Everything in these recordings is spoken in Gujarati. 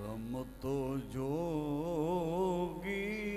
रम तो जोगी।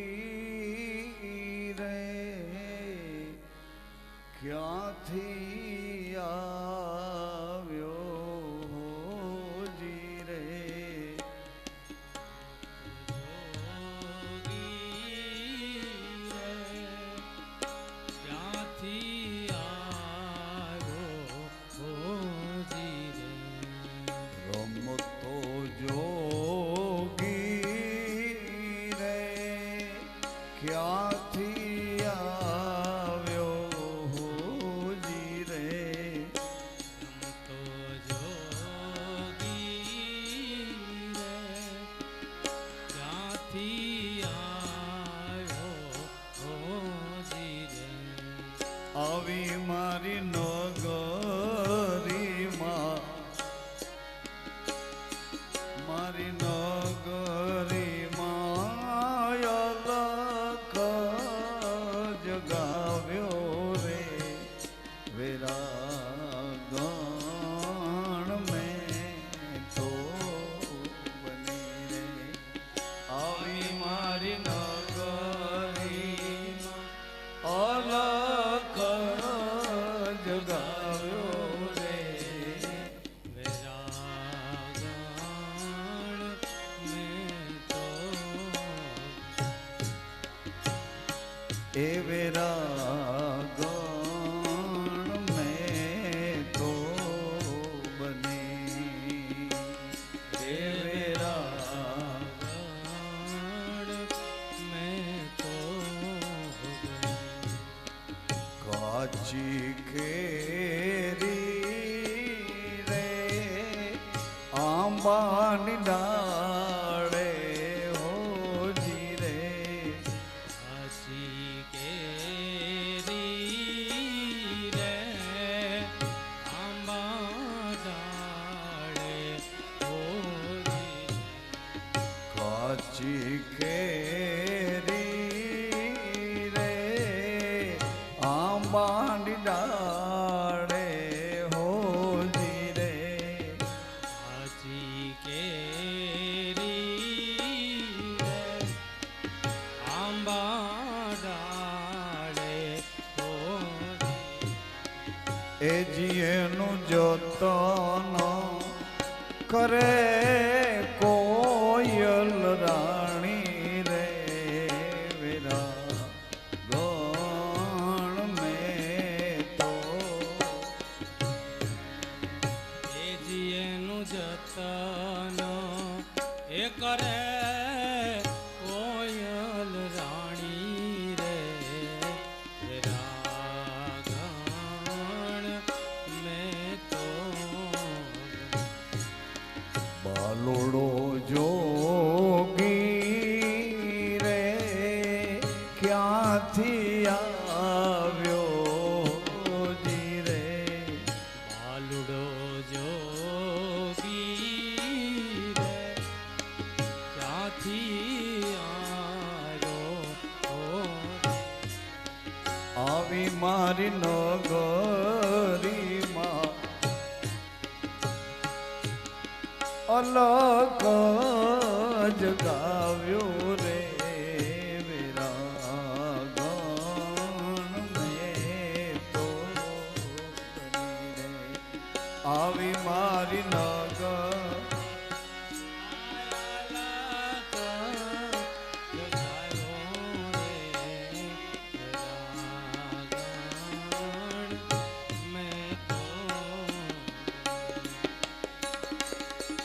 যতন করে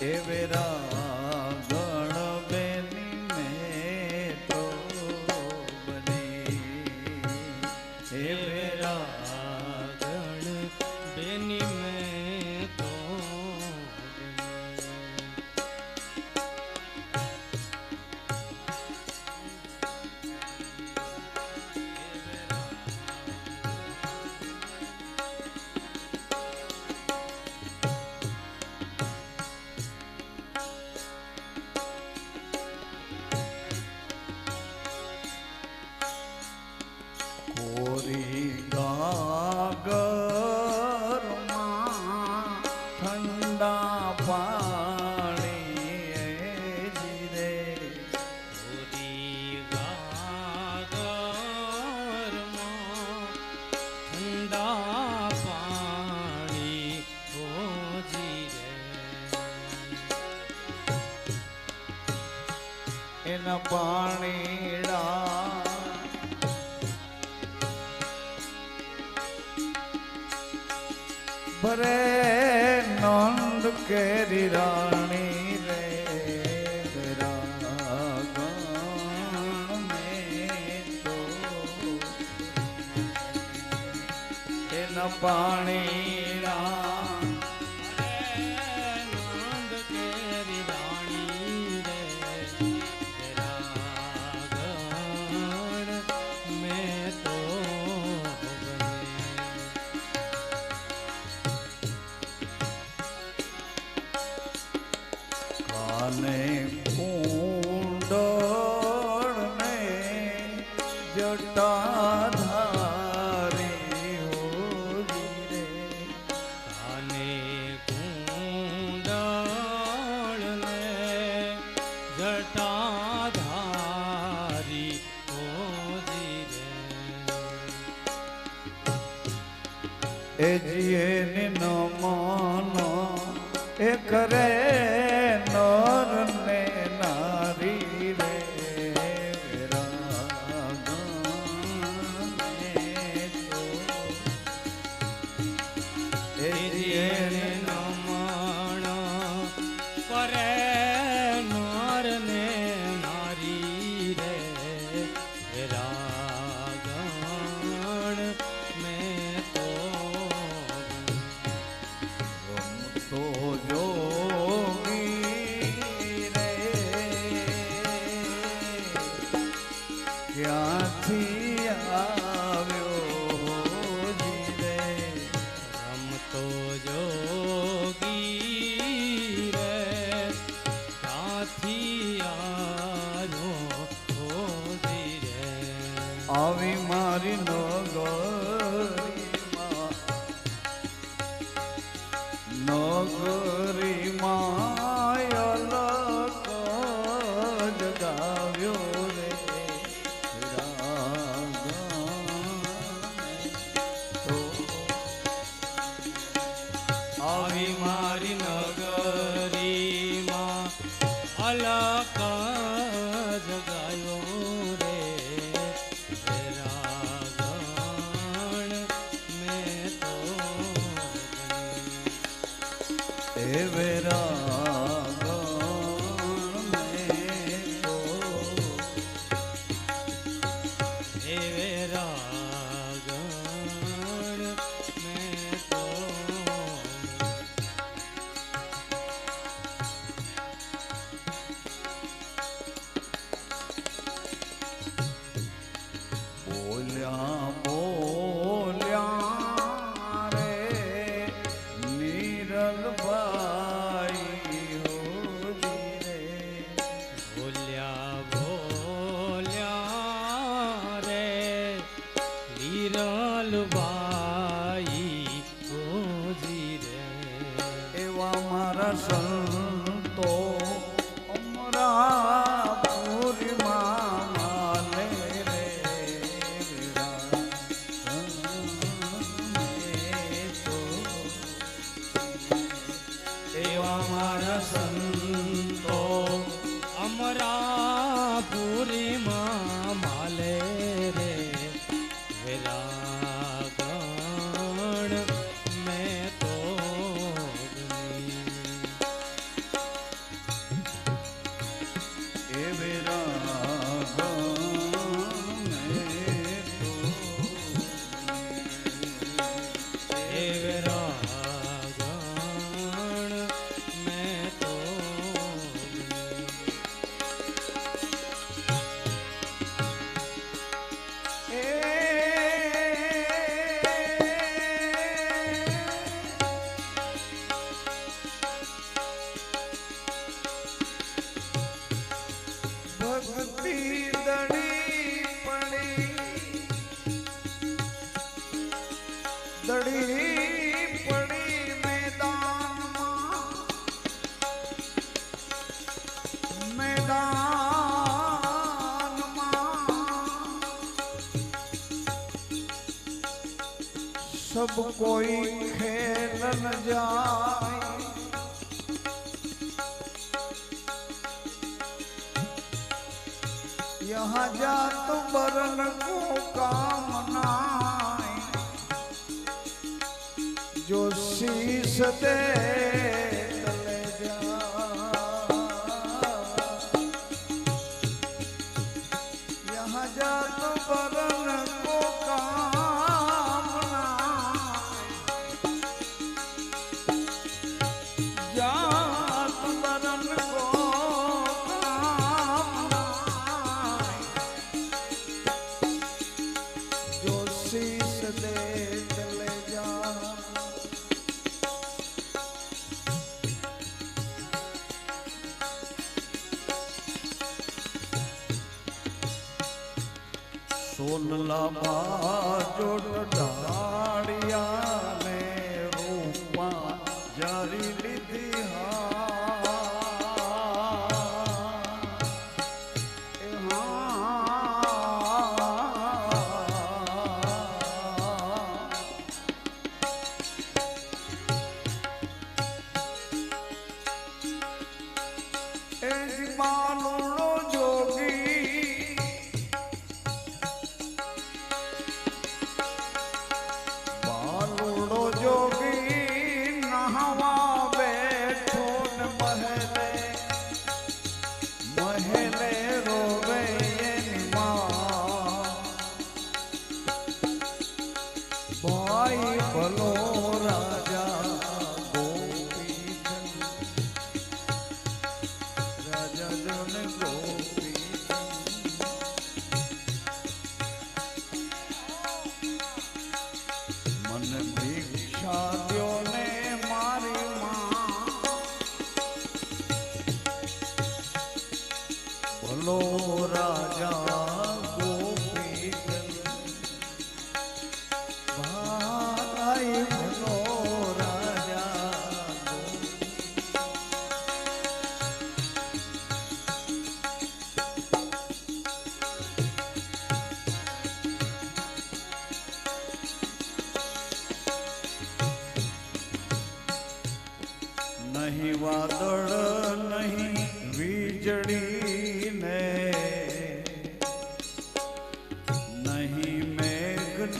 देवरा ભરે નંદ કેરી રાણી રે રાગણ জটাধ નગરીમાં એવે सब कोई खेलन जाए। यहाँ जा तो बरन को कामना जो शीश दे મન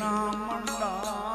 મેઘના મંડા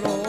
Lord.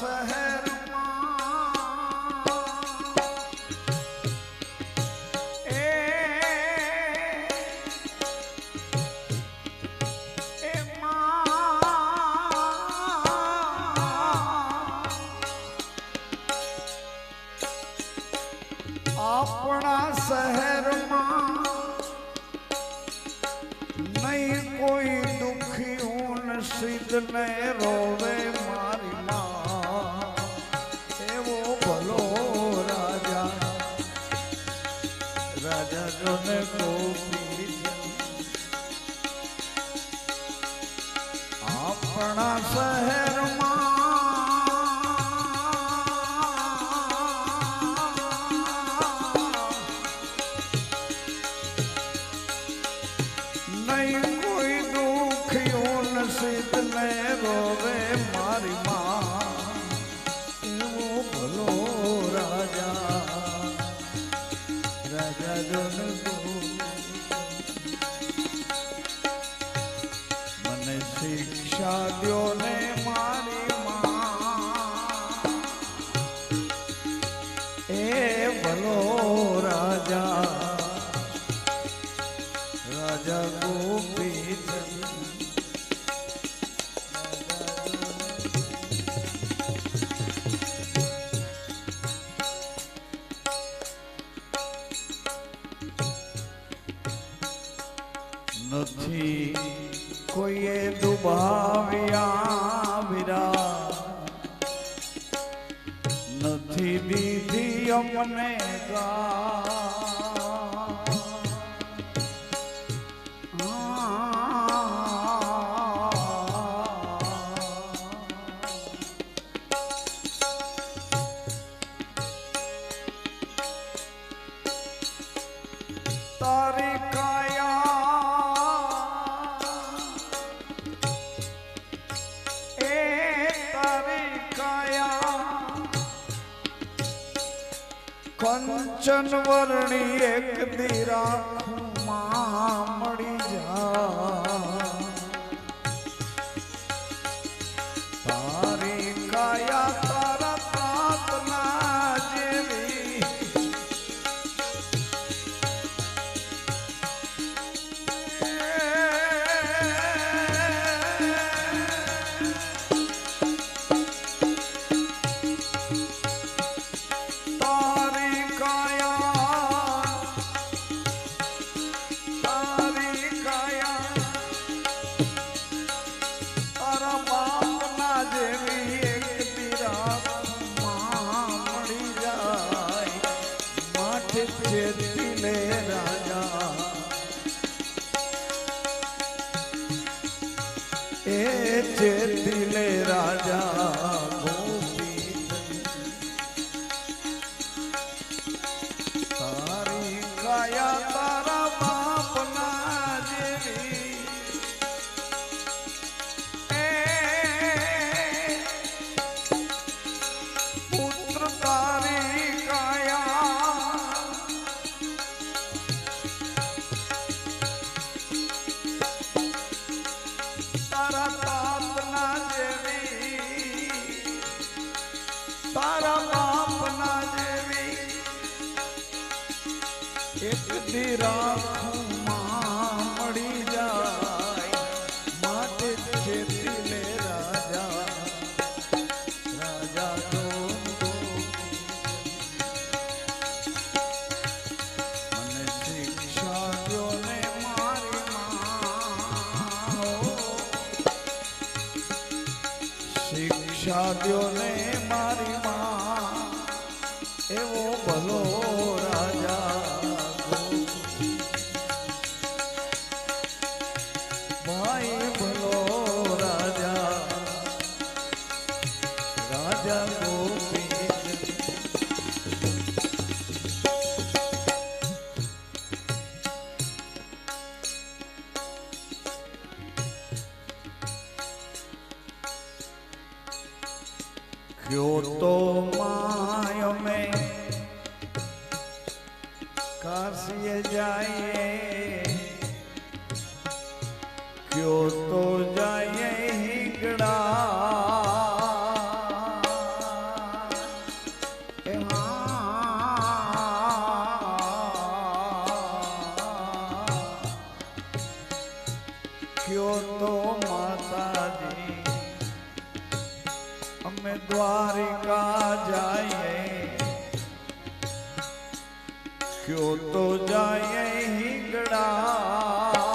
فهل રાજા જોને ગોપી આપણા શહેરમાં ચંદન વર્ણી એક દીરા શિક્ષા દો ને મારી यो तो माय में काशिय जाए क्यों क्यों तो जाए हिंगड़ा?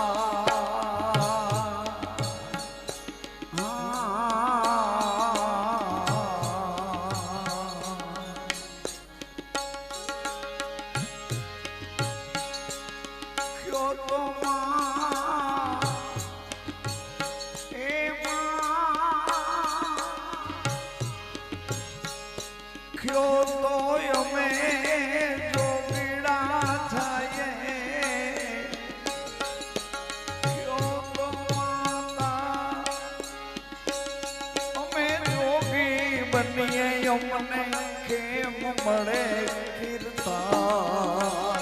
રમીએ અમને કેમ મળે કીર્તા